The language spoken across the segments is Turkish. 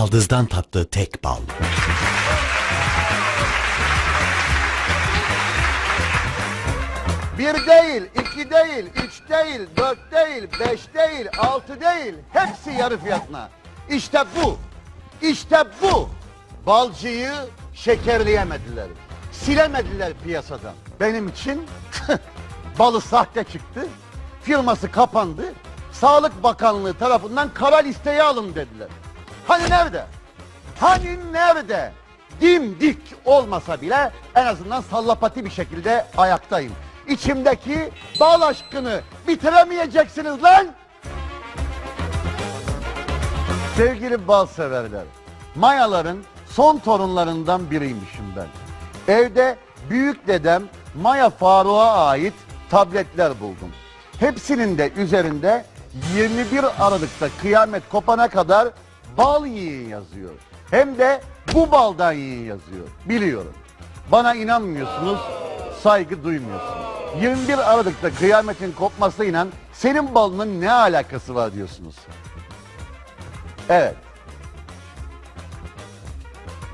baldızdan tatlı tek bal. Bir değil, iki değil, üç değil, dört değil, beş değil, altı değil. Hepsi yarı fiyatına. İşte bu. İşte bu. Balcıyı şekerleyemediler. Silemediler piyasadan. Benim için balı sahte çıktı. Firması kapandı. Sağlık Bakanlığı tarafından kara listeye alın dediler. Hani nerede? Hani nerede? Dimdik olmasa bile en azından sallapati bir şekilde ayaktayım. İçimdeki bal aşkını bitiremeyeceksiniz lan! Sevgili bal severler, Mayaların son torunlarından biriymişim ben. Evde büyük dedem Maya Faruk'a ait tabletler buldum. Hepsinin de üzerinde 21 Aralık'ta kıyamet kopana kadar bal yiyin yazıyor. Hem de bu baldan yiyin yazıyor. Biliyorum. Bana inanmıyorsunuz, saygı duymuyorsunuz. 21 Aralık'ta kıyametin kopmasıyla senin balının ne alakası var diyorsunuz. Evet.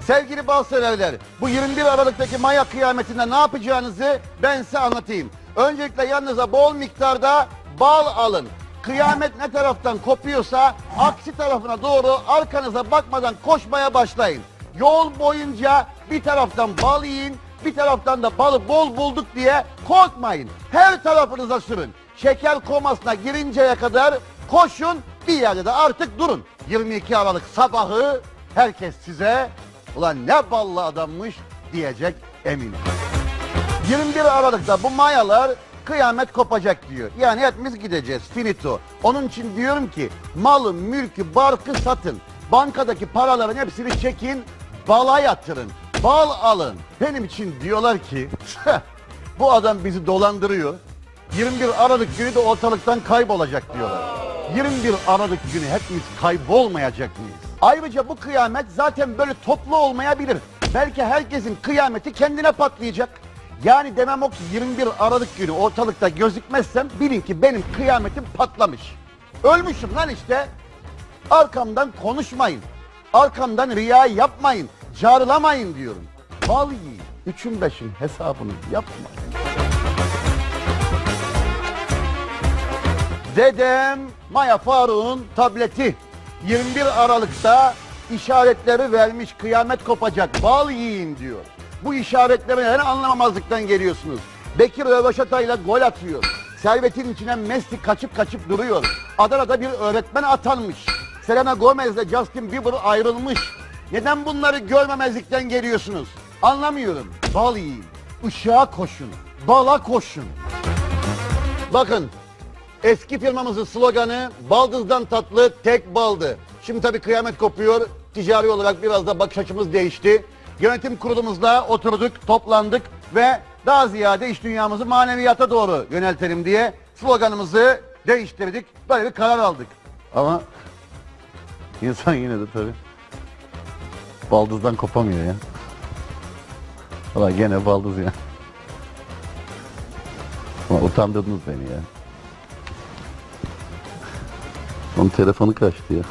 Sevgili bal severler, bu 21 Aralık'taki Maya kıyametinde ne yapacağınızı ben size anlatayım. Öncelikle yanınıza bol miktarda bal alın. Kıyamet ne taraftan kopuyorsa aksi tarafına doğru arkanıza bakmadan koşmaya başlayın. Yol boyunca bir taraftan bal yiyin, bir taraftan da balı bol bulduk diye korkmayın. Her tarafınıza sürün. Şeker komasına girinceye kadar koşun, bir yerde de artık durun. 22 Aralık sabahı herkes size ulan ne ballı adammış diyecek eminim. 21 Aralık'ta bu mayalar kıyamet kopacak diyor. Yani hepimiz gideceğiz finito. Onun için diyorum ki malı, mülkü, barkı satın. Bankadaki paraların hepsini çekin, bala yatırın. Bal alın. Benim için diyorlar ki bu adam bizi dolandırıyor. 21 Aralık günü de ortalıktan kaybolacak diyorlar. 21 Aralık günü hepimiz kaybolmayacak mıyız? Ayrıca bu kıyamet zaten böyle toplu olmayabilir. Belki herkesin kıyameti kendine patlayacak. Yani demem o ki 21 Aralık günü ortalıkta gözükmezsem bilin ki benim kıyametim patlamış. Ölmüşüm lan işte. Arkamdan konuşmayın. Arkamdan riya yapmayın. Carlamayın diyorum. Bal yiyin. Üçün beşin hesabını yapmayın. Dedem Maya Faruk'un tableti 21 Aralık'ta işaretleri vermiş kıyamet kopacak bal yiyin diyor. Bu işaretleri neden anlamamazlıktan geliyorsunuz? Bekir Röveşata'yla gol atıyor. Servetin içine Messi kaçıp kaçıp duruyor. Adana'da bir öğretmen atanmış. Selena Gomez'le Justin Bieber ayrılmış. Neden bunları görmemezlikten geliyorsunuz? Anlamıyorum. Bal yiyin, ışığa koşun, bala koşun. Bakın Eski firmamızın sloganı baldızdan tatlı tek baldı. Şimdi tabii kıyamet kopuyor. Ticari olarak biraz da bakış açımız değişti. Yönetim kurulumuzla oturduk, toplandık ve daha ziyade iş dünyamızı maneviyata doğru yöneltelim diye sloganımızı değiştirdik. Böyle bir karar aldık. Ama insan yine de tabii baldızdan kopamıyor ya. Valla gene baldız ya. Ama utandırdınız beni ya. Onun telefonu kaçtı ya.